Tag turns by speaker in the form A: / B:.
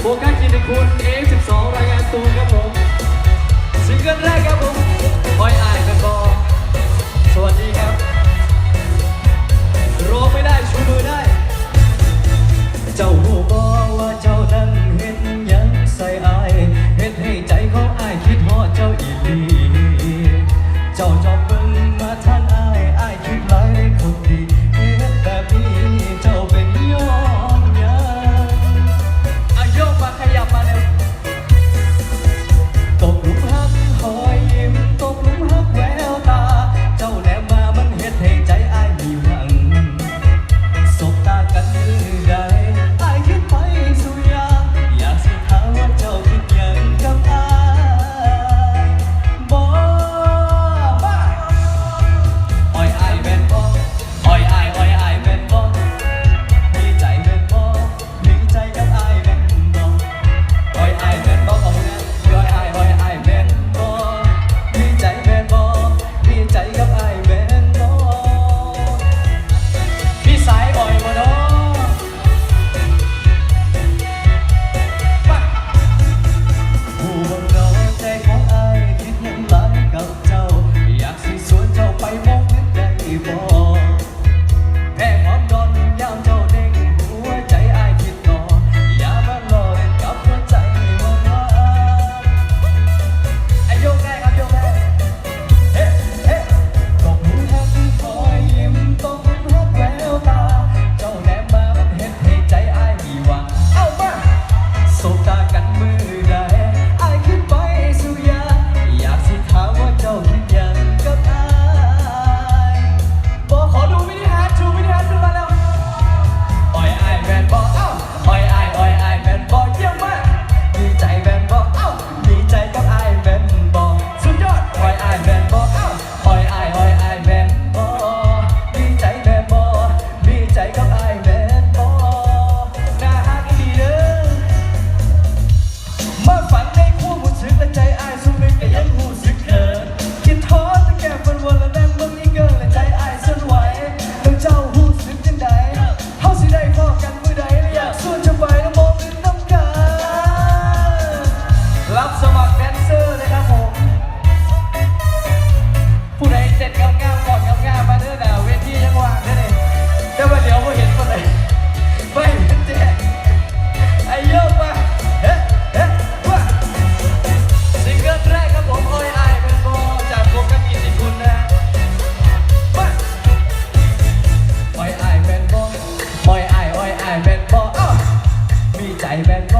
A: โบก้ากิติคุณ A12 รายงานตัวครับผมซิงกิลแรกครับผม Boy Eye แต่ว่าเดี๋ยวก็เห็นมาเลยไม่เห็นเจ๊ไอ้โยกมาเฮ้เฮ้ว้าสิงเกิลแรกครับผมโอยไอ้เป็นโบจากวงกมีสิคุณนะมาโอ้ยไอ้เป็นโบโอ้ยไอ้โอยไอ้เป็นโบมีใจเป็นโบ